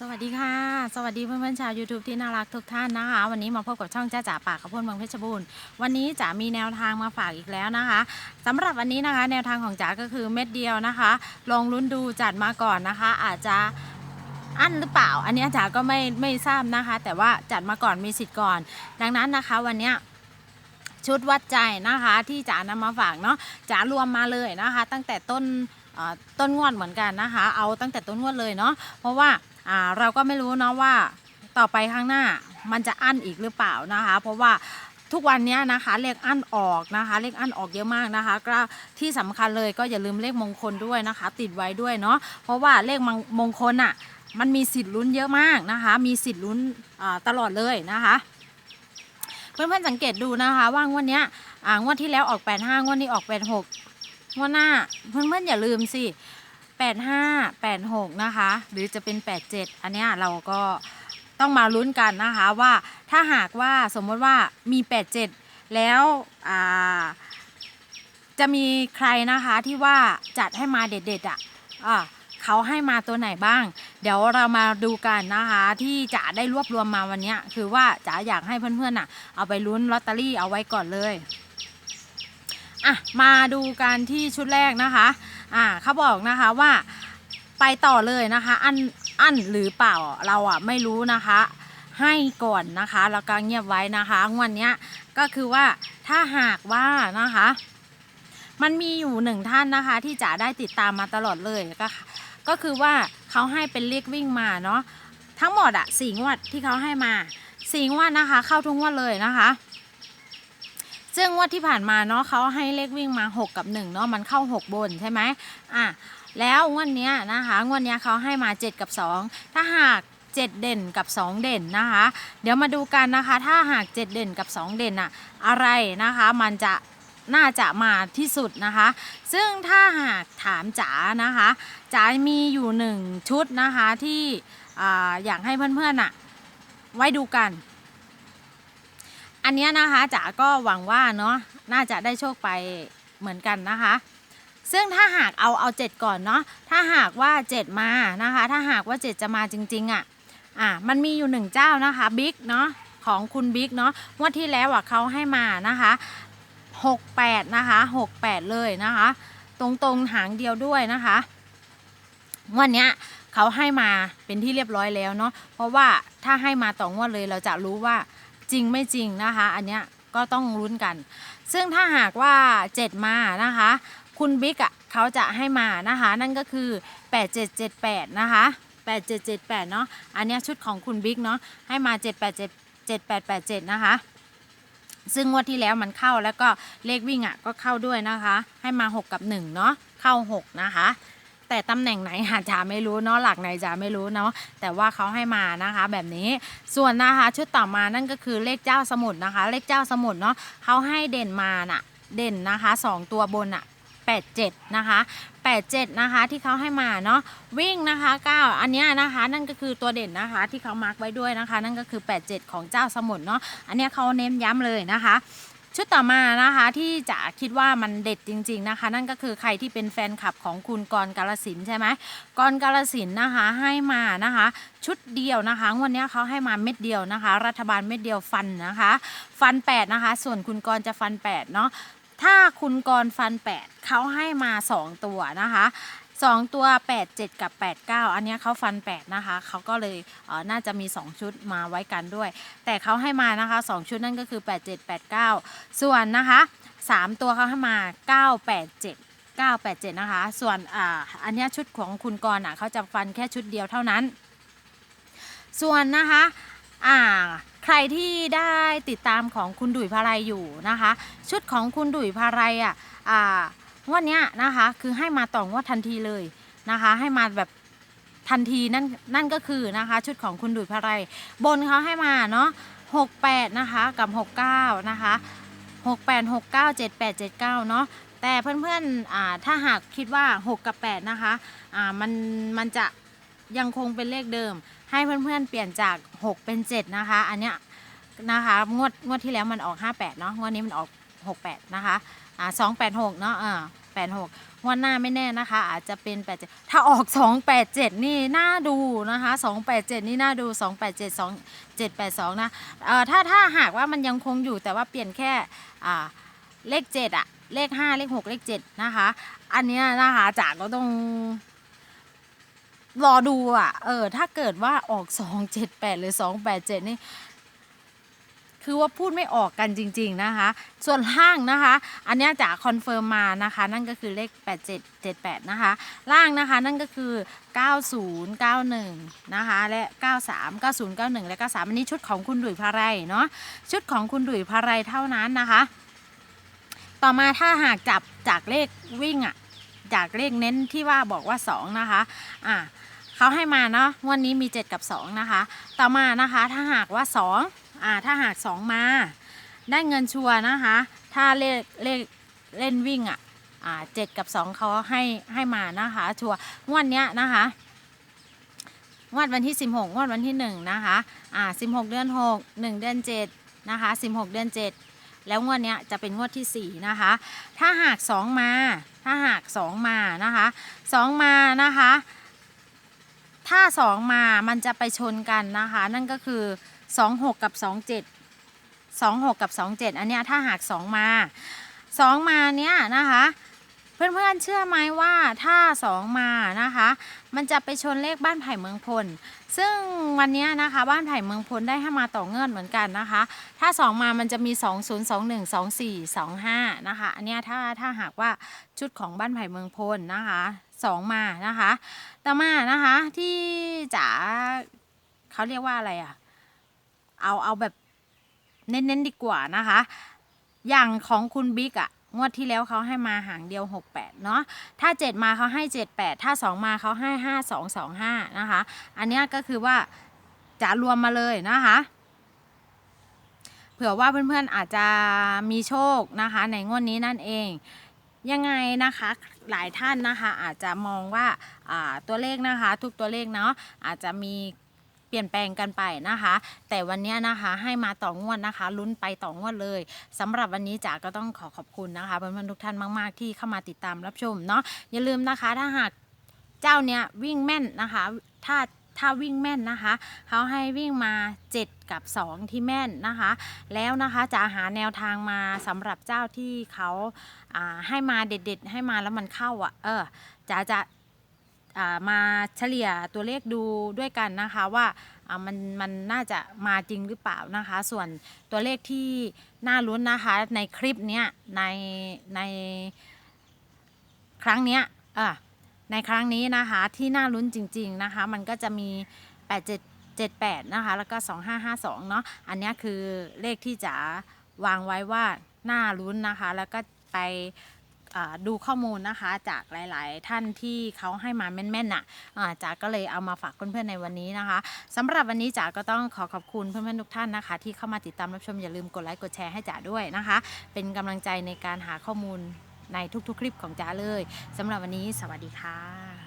สวัสดีค่ะ สวัสดีเพื่อนๆชาว YouTube ที่น่ารักทุกท่านนะคะ วันนี้มาพบกับช่องจ้าจ๋าปากข้าวโพดเมืองเพชรบูรณ์วันนี้จ๋ามีแนวทางมาฝากอีกแล้วนะคะสำหรับวันนี้นะคะ แนวทางของจ๋าก็คือเม็ดเดียวนะคะ ลองลุ้นดูจัดมาก่อนนะคะ อาจจะอั้นหรือเปล่า อันนี้จ๋าก็ไม่ไม่ทราบนะคะ แต่ว่าจัดมาก่อนมีสิทธิ์ก่อน ดังนั้นนะคะวันนี้ชุดวัดใจนะคะ ที่จ๋านำมาฝากเนาะจ๋ารวมมาเลยนะคะ ตั้งแต่ต้นต้นงวดเหมือนกันนะคะ เอาตั้งแต่ต้นงวดเลยเนาะเพราะว่า อ่าเราก็ไม่รู้เนาะว่าต่อไปข้างหน้ามันจะอั้นอีกหรือเปล่านะคะ เพราะว่าทุกวันนี้นะคะเลขอั้นออกนะคะเลขอั้นออกเยอะมากนะคะ ก็ที่สำคัญเลยก็อย่าลืมเลขมงคลด้วยนะคะ ติดไว้ด้วยเนาะเพราะว่าเลขมงคลอะมันมีสิทธิ์ลุ้นเยอะมากนะคะ มีสิทธิ์ลุ้นตลอดเลยนะคะ เพื่อนๆสังเกตดูนะคะว่างวดนี้อ่างวดที่แล้วออก 85งวดนี้ออก86งวดหน้าเพื่อนๆอย่าลืมสิ 85 86 นะคะ หรือจะเป็น 87 อันเนี้ยเราก็ต้องมาลุ้นกันนะคะว่าถ้าหากว่าสมมติว่ามี 87 แล้วจะมีใครนะคะที่ว่าจัดให้มาเด็ดๆอะอ่าเขาให้มาตัวไหนบ้าง เดี๋ยวเรามาดูกันนะคะที่จะได้รวบรวมมาวันนี้คือว่าจะอยากให้เพื่อนๆน่ะเอาไปลุ้นลอตเตอรี่เอาไว้ก่อนเลยอะมาดูกันที่ชุดแรกนะคะ อ่าเขาบอกนะคะว่าไปต่อเลยนะคะ อันอันหรือเปล่าเราอะไม่รู้นะคะ ให้ก่อนนะคะแล้วก็เงียบไว้นะคะงวันเนี้ยก็คือว่าถ้าหากว่านะคะ มันมีอยู่หนึ่งท่านนะคะ ที่จะได้ติดตามมาตลอดเลยก็ก็คือว่าเขาให้เป็นเลขวิ่งมาเนาะทั้งหมดอะสี่งวดที่เขาให้มาสี่งวดนะคะ เข้าทุกงวดเลยนะคะ ซึ่งงวดที่ผ่านมาเนาะเขาให้เลขวิ่งมา 6 กับ1เนาะมันเข้า 6 บนใช่ไหมอะแล้วงวดเนี้นะคะงวดเนี้เขาให้มา 7 กับ 2 ถ้าหาก 7 เด่นกับ 2 เด่นนะคะ เดี๋ยวมาดูกันนะคะ ถ้าหาก 7 เด่นกับ 2 เด่นอะอะไรนะคะมันจะน่าจะมาที่สุดนะคะ ซึ่งถ้าหากถามจ๋านะคะจ๋ามีอยู่หนึ่งชุดนะคะที่อ่อยากให้เพื่อนๆอะไว้ดูกัน อันนี้นะคะจ๋าก็หวังว่าเนาะน่าจะได้โชคไปเหมือนกันนะคะ ซึ่งถ้าหากเอาเอา7ก่อนเนาะถ้าหากว่า7มานะคะ ถ้าหากว่า7จะมาจริง ๆอะ่ะอะมันมีอยู่หนึ่งเจ้านะคะบิ๊กเนาะของคุณบิ๊กเนาะงวดที่แล้วอะเขาให้มานะคะ68นะคะ68เลยนะคะ ตรงๆหางเดียวด้วยนะคะงวันเนี้ยเขาให้มาเป็นที่เรียบร้อยแล้วเนาะเพราะว่าถ้าให้มาต่องวดเลยเราจะรู้ว่า จริงไม่จริงนะคะ อันเนี้ยก็ต้องลุ้นกัน ซึ่งถ้าหากว่า 7 มานะคะ คุณบิ๊กอะเขาจะให้มานะคะ นั่นก็คือ 8778 นะคะ 8778 เนาะอันเนี้ยชุดของคุณบิ๊กเนาะให้มา 787 7887 นะคะ ซึ่งงวดที่แล้วมันเข้าแล้วก็เลขวิ่งอะก็เข้าด้วยนะคะ ให้มา 6 กับ 1 เนาะเข้า 6 นะคะ แต่ตำแหน่งไหนหาจ๋าไม่รู้เนาะหลักไหนจ๋าไม่รู้เนาะแต่ว่าเขาให้มานะคะ แบบนี้ส่วนนะคะชุดต่อมานั่นก็คือเลขเจ้าสมุทรนะคะ เลขเจ้าสมุทรเนาะเขาให้เด่นมาน่ะเด่นนะคะ 2 ตัวบนอะ87 นะคะ 87 นะคะที่เขาให้มาเนาะวิ่งนะคะ 9 อันนี้นะคะ นั่นก็คือตัวเด่นนะคะ ที่เขามาร์กไว้ด้วยนะคะ นั่นก็คือ 87 ของเจ้าสมุทรเนาะอันนี้เขาเน้นย้ำเลยนะคะ ชุดต่อมานะคะที่จะคิดว่ามันเด็ดจริง ๆนะคะ นั่นก็คือใครที่เป็นแฟนคลับของคุณกรกาลสินใช่ไหมกรกาลสินนะคะให้มานะคะ ชุดเดียวนะคะวันนี้เขาให้มาเม็ดเดียวนะคะ รัฐบาลเม็ดเดียวฟันนะคะ ฟัน8นะคะ ส่วนคุณกรจะฟัน8เนาะถ้าคุณกรฟัน 8เขาให้มา 2 ตัวนะคะ 2ตัว 8 7 กับ 8 9 อันนี้เขาฟัน 8 นะคะ เขาก็เลยเน่าจะมี 2 ชุดมาไว้กันด้วย แต่เขาให้มานะคะ 2 ชุดนั่นก็คือ 8 7 8 9 ส่วนนะคะ 3 ตัวเขาให้มา 9 8 7 9 8 7 นะคะ ส่วนออันนี้ชุดของคุณกรณ์อะเขาจะฟันแค่ชุดเดียวเท่านั้น ส่วนนะคะอ่าใครที่ได้ติดตามของคุณดุยพารายอยู่นะคะ ชุดของคุณดุยพารายอะอ่า งวดเนี้ยนะคะ คือให้มาต่องวดทันทีเลยนะคะ ให้มาแบบทันทีนั่นนั่นก็คือนะคะ ชุดของคุณดุยพารายบนเขาให้มาเนาะ68 นะคะ กับ 69 นะคะ 68 69 78 79 เนาะแต่เพื่อนๆอ่าถ้าหากคิดว่า 6 กับ 8 นะคะอ่ามันมันจะยังคงเป็นเลขเดิม ให้เพื่อนๆเปลี่ยนจาก 6 เป็น 7 นะคะ อันเนี้ยนะคะงวดงวดที่แล้วมันออก 58 เนาะงวดนี้มันออก 68 นะคะ อ่า286เนาะอ่า86งวันหน้าไม่แน่นะคะ อาจจะเป็น87ถ้าออก287นี่น่าดูนะคะ287นี่น่าดู287 2782นะเอ่อถ้าถ้าหากว่ามันยังคงอยู่แต่ว่าเปลี่ยนแค่อ่าเลข7อะเลข5เลข6เลข7นะคะ อันเนี้ยนะคะจากก็ต้องรอดูอะ เออ ถ้าเกิดว่าออก 278 หรือ 287 นี่ คือว่าพูดไม่ออกกันจริง ๆนะคะ ส่วนล่างนะคะ อันนี้จะคอนเฟิร์มมานะคะ นั่นก็คือเลข 8778 นะคะ ล่างนะคะนั่นก็คือ 9091 นะคะ และ 93 9091 และ 93 อันนี้ชุดของคุณดุยพาไรเนาะชุดของคุณดุยพาไรเท่านั้นนะคะ ต่อมาถ้าหากจับจากเลขวิ่งอะจากเลขเน้นที่ว่าบอกว่า 2 นะคะ อะเขาให้มาเนาะ วันนี้มี 7 กับ 2 นะคะ ต่อมานะคะ ถ้าหากว่า 2 อ่าถ้าหาก2มา ได้เงินชัวร์นะคะ ถ้าเลขเลขเล่นวิ่งอะอ่าเจ็ดกับ2เขาให้ให้มานะคะชัวร์งวดเนี้ยนะคะงวดวันที่ 16งวดวันที่ 1 นะคะ อ่า 16 เดือน 6 1 เดือน 7 นะคะ 16 เดือน 7 แล้วงวดเนี้ยจะเป็นงวดที่ 4 นะคะ ถ้าหาก 2 มา ถ้าหาก 2 มานะคะ 2 มานะคะ ถ้า 2 มา มันจะไปชนกันนะคะ นั่นก็คือ 26กับ27 26กับ27อันเนี้ยถ้าหาก2มา2มาเนี้ยนะคะเพื่อนๆเชื่อไหมว่าถ้า2มานะคะ มันจะไปชนเลขบ้านไผ่เมืองพล ซึ่งวันนี้นะคะบ้านไผ่เมืองพลได้ให้มาต่อเงื่อนเหมือนกันนะคะ ถ้า2มามันจะมี 2 0 2 1 2 4 2 5นะคะอันนี้ถ้าถ้าหากว่าชุดของบ้านไผ่เมืองพลนะคะ2มานะคะ ต่อมานะคะที่จ๋าเขาเรียกว่าอะไรอะ เอาเอาแบบเน้นๆดีกว่านะคะ อย่างของคุณบิ๊กอะงวดที่แล้วเขาให้มาหางเดียว 68 เนาะ ถ้า 7 มาเขาให้ 78 ถ้า 2 มาเขาให้ 5225 นะคะ อันนี้ก็คือว่าจะรวมมาเลยนะคะ เผื่อว่าเพื่อนๆอาจจะมีโชคนะคะ ในงวดนี้นั่นเอง ยังไงนะคะหลายท่านนะคะอาจจะมองว่าตัวเลขนะคะ ทุกตัวเลขเนาะอาจจะมี ลี่ยนแปลงกันไปนะคะ แต่วันนี้นะคะให้มาต่องวดนะคะ ลุ้นไปต่องวดเลยสำหรับวันนี้จ๋าก็ต้องขอขอบคุณนะคะเพื่อนๆทุกท่านมาก ๆ ที่เข้ามาติดตามรับชมเนาะอย่าลืมนะคะถ้าหากเจ้าเนี้ยวิ่งแม่นนะคะ ถ้าถ้าวิ่งแม่นนะคะ เขาให้วิ่งมา 7 กับ 2 ที่แม่นนะคะ แล้วนะคะจะหาแนวทางมาสำหรับเจ้าที่เขาอ่าให้มาเด็ด ๆ ให้มาแล้วมันเข้าอะ เออจะจะ มาเฉลี่ยตัวเลขดูด้วยกันนะคะว่าามันมันน่าจะมาจริงหรือเปล่านะคะ ส่วนตัวเลขที่น่าลุ้นนะคะในคลิปเนี้ยในในครั้งเนี้ยอะในครั้งนี้นะคะที่น่าลุ้นจริง ๆนะคะ มันก็จะมี 8778 นะคะ แล้วก็ 2552 เนาะอันนี้คือเลขที่จะวางไว้ว่าน่าลุ้นนะคะ แล้วก็ไป ดูข้อมูลนะคะจากหลาย ๆ ท่านที่เขาให้มาแม่นๆน่ะจ๋าก็เลยเอามาฝากเพื่อน ๆ ในวันนี้นะคะสำหรับวันนี้จ๋าก็ต้องขอขอบคุณเพื่อน ๆ ทุกท่านนะคะ ที่เข้ามาติดตามรับชมอย่าลืมกดไลค์กดแชร์ให้จ๋าด้วยนะคะ เป็นกำลังใจในการหาข้อมูลในทุก ๆ คลิปของจ๋าเลยสำหรับวันนี้สวัสดีค่ะ